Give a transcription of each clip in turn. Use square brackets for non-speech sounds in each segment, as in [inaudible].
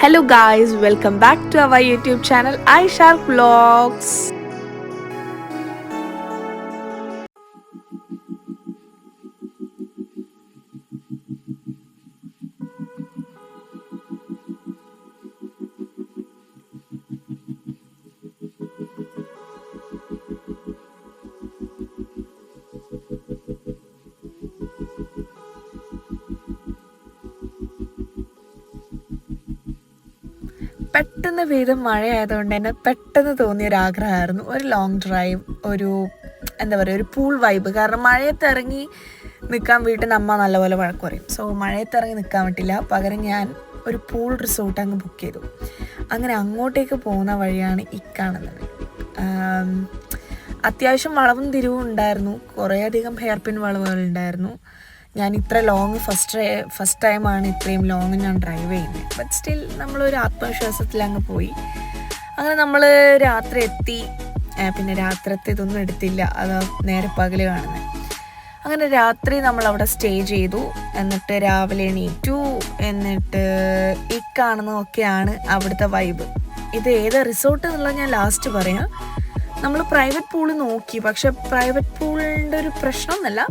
Hello guys, welcome back to our YouTube channel I iShark Vlogs. പെട്ടെന്ന് പെയ്ത മഴയായതുകൊണ്ട് തന്നെ പെട്ടെന്ന് തോന്നിയ ഒരു ആഗ്രഹമായിരുന്നു ഒരു ലോങ് ഡ്രൈവ് ഒരു എന്താ പറയുക ഒരു പൂൾ വൈബ് കാരണം മഴയത്ത് ഇറങ്ങി നിൽക്കാൻ വീട്ടിൽ നമ്മ നല്ലപോലെ വഴക്ക് പറയും. സോ മഴയത്ത് ഇറങ്ങി നിൽക്കാൻ പറ്റില്ല. പകരം ഞാൻ ഒരു പൂൾ റിസോർട്ട് അങ്ങ് ബുക്ക് ചെയ്തു. അങ്ങനെ അങ്ങോട്ടേക്ക് പോകുന്ന വഴിയാണ് ഈ കാണുന്നത്. അത്യാവശ്യം വളവും തിരിവും ഉണ്ടായിരുന്നു. കുറേയധികം ഹെയർ പിൻ വളവുകൾ ഉണ്ടായിരുന്നു. ഞാൻ ഇത്ര ലോങ് ഫസ്റ്റ് ഫസ്റ്റ് ടൈമാണ് ഇത്രയും ലോങ് ഞാൻ ഡ്രൈവ് ചെയ്യുന്നത്. ബട്ട് സ്റ്റിൽ നമ്മളൊരു ആത്മവിശ്വാസത്തിൽ അങ്ങ് പോയി. അങ്ങനെ നമ്മൾ രാത്രി എത്തി. പിന്നെ രാത്രത്തെ ഇതൊന്നും എടുത്തില്ല. അത് നേരെ പകൽ കാണുന്നത് അങ്ങനെ രാത്രി നമ്മൾ അവിടെ സ്റ്റേ ചെയ്തു. എന്നിട്ട് രാവിലെ എണീറ്റു. എന്നിട്ട് ഈ കാണുന്നതൊക്കെയാണ് അവിടുത്തെ വൈബ് ഇത് ഏത് റിസോർട്ട് എന്നുള്ളത് ഞാൻ ലാസ്റ്റ് പറയാം. നമ്മൾ പ്രൈവറ്റ് പൂൾ നോക്കി. പക്ഷെ പ്രൈവറ്റ് പൂളിന്റെ ഒരു പ്രശ്നമൊന്നുമല്ല.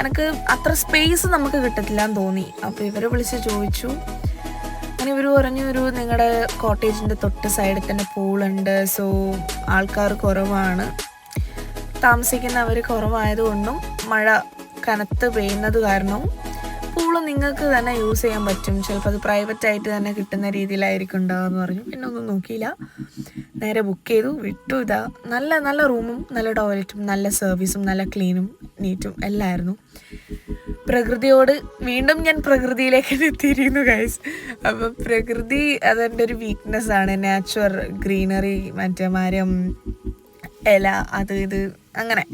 എനിക്ക് അത്ര സ്പേസ് നമുക്ക് കിട്ടത്തില്ല എന്ന് തോന്നി. അപ്പോൾ ഇവർ വിളിച്ച് ചോദിച്ചു. അങ്ങനെ ഇവർ പറഞ്ഞു ഒരു നിങ്ങളുടെ കോട്ടേജിന്റെ തൊട്ട് സൈഡിൽ തന്നെ പൂളുണ്ട്. സോ ആൾക്കാർ കുറവാണ്. താമസിക്കുന്നവർ കുറവായതുകൊണ്ടും മഴ കനത്ത് പെയ്യുന്നത് കാരണവും പൂൾ നിങ്ങൾക്ക് തന്നെ യൂസ് ചെയ്യാൻ പറ്റും. ചിലപ്പോൾ അത് പ്രൈവറ്റ് ആയിട്ട് തന്നെ കിട്ടുന്ന രീതിയിലായിരിക്കും ഉണ്ടാകുമെന്ന് പറഞ്ഞു. പിന്നെ ഒന്നും നോക്കിയില്ല. നേരെ ബുക്ക് ചെയ്തു വിട്ടു. ഇതാ നല്ല നല്ല റൂമും നല്ല ടോയ്ലറ്റും നല്ല സർവീസും നല്ല ക്ലീനും നീറ്റും എല്ലായിരുന്നു. പ്രകൃതിയോട് വീണ്ടും ഞാൻ പ്രകൃതിയിലേക്ക് [laughs] എത്തിയിരിക്കുന്നു ഗൈസ് അപ്പം പ്രകൃതി അതെന്റെ ഒരു വീക്ക്നെസ് ആണ്. നാച്ചുറൽ ഗ്രീനറി മറ്റേ മരം ഇല അത് ഇത് അങ്ങനെ.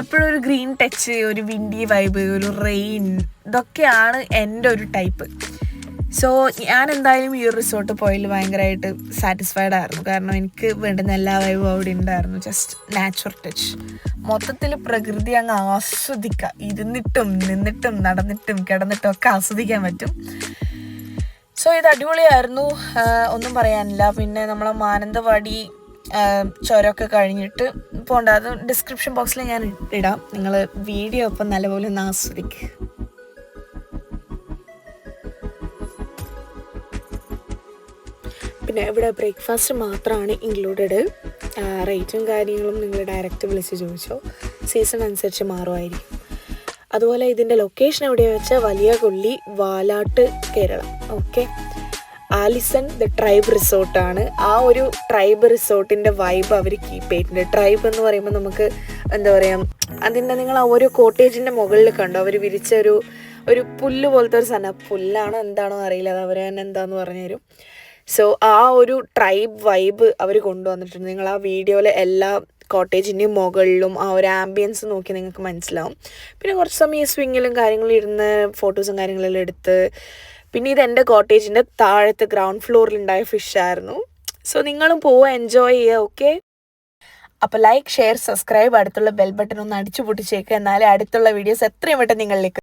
എപ്പോഴും ഒരു ഗ്രീൻ ടച്ച് ഒരു വിൻഡി വൈബ് ഒരു റെയിൻ ഇതൊക്കെയാണ് എന്റെ ഒരു ടൈപ്പ് സോ ഞാൻ എന്തായാലും ഈ ഒരു റിസോർട്ട് പോയതിൽ ഭയങ്കരമായിട്ട് സാറ്റിസ്ഫൈഡ് ആയിരുന്നു. കാരണം എനിക്ക് വേണ്ടുന്ന എല്ലാ വൈവും അവിടെ ഉണ്ടായിരുന്നു. ജസ്റ്റ് നാച്ചുറൽ ടച്ച് മൊത്തത്തിൽ പ്രകൃതി അങ്ങ് ആസ്വദിക്കുക ഇരുന്നിട്ടും നിന്നിട്ടും നടന്നിട്ടും കിടന്നിട്ടും ഒക്കെ ആസ്വദിക്കാൻ പറ്റും. സോ ഇത് അടിപൊളിയായിരുന്നു. ഒന്നും പറയാനില്ല. പിന്നെ നമ്മളെ മാനന്തവാടി ചുരമൊക്കെ കഴിഞ്ഞിട്ട് പോകേണ്ട അത് ഡിസ്ക്രിപ്ഷൻ ബോക്സിൽ ഞാൻ ഇടാം. നിങ്ങൾ വീഡിയോ ഒപ്പം നല്ലപോലെ ഒന്ന് ആസ്വദിക്കുക പിന്നെ ഇവിടെ ബ്രേക്ക്ഫാസ്റ്റ് മാത്രമാണ് ഇൻക്ലൂഡഡ് റേറ്റും കാര്യങ്ങളും നിങ്ങൾ ഡയറക്റ്റ് വിളിച്ച് ചോദിച്ചോ. സീസൺ അനുസരിച്ച് മാറുമായിരിക്കും. അതുപോലെ ഇതിന്റെ ലൊക്കേഷൻ എവിടെയാ വെച്ചാൽ വലിയ കൊള്ളി വാലാട്ട് Kerala. Okay Alison the tribe റിസോർട്ടാണ് ആ ഒരു ട്രൈബ് റിസോർട്ടിന്റെ വൈബ് അവർ കീപ്പ് ചെയ്തിട്ടുണ്ട്. ട്രൈബ് എന്ന് പറയുമ്പോൾ നമുക്ക് എന്താ പറയുക അതിന്റെ നിങ്ങൾ ആ ഓരോ കോട്ടേജിന്റെ മുകളിൽ കണ്ടോ? അവർ വിരിച്ച ഒരു ഒരു പുല്ല് പോലത്തെ ഒരു സാധനം. പുല്ലാണോ എന്താണോ അറിയില്ല. അത് അവർ തന്നെ എന്താന്ന് പറഞ്ഞു തരും സോ ആ ഒരു ട്രൈബ് വൈബ് അവർ കൊണ്ടുവന്നിട്ടുണ്ട്. നിങ്ങൾ ആ വീഡിയോയിലെ എല്ലാ കോട്ടേജിന്റെയും മുകളിലും ആ ഒരു ആംബിയൻസ് നോക്കി നിങ്ങൾക്ക് മനസ്സിലാവും. പിന്നെ കുറച്ച് സമയം സ്വിങ്ങിലും കാര്യങ്ങളും ഇരുന്ന് ഫോട്ടോസും കാര്യങ്ങളെല്ലാം എടുത്ത് പിന്നെ ഇത് എന്റെ കോട്ടേജിന്റെ താഴത്തെ ഗ്രൗണ്ട് ഫ്ലോറിലുണ്ടായ ഫിഷായിരുന്നു സോ നിങ്ങളും പോവുക എൻജോയ് ചെയ്യുക ഓക്കെ അപ്പോൾ ലൈക്ക് ഷെയർ സബ്സ്ക്രൈബ് അടുത്തുള്ള ബെൽ ബട്ടൺ ഒന്ന് അടിച്ചു പൊട്ടിച്ചേക്കുക എന്നാലേ അടുത്തുള്ള വീഡിയോസ് എത്രയും പെട്ടെന്ന് നിങ്ങളിലേക്ക്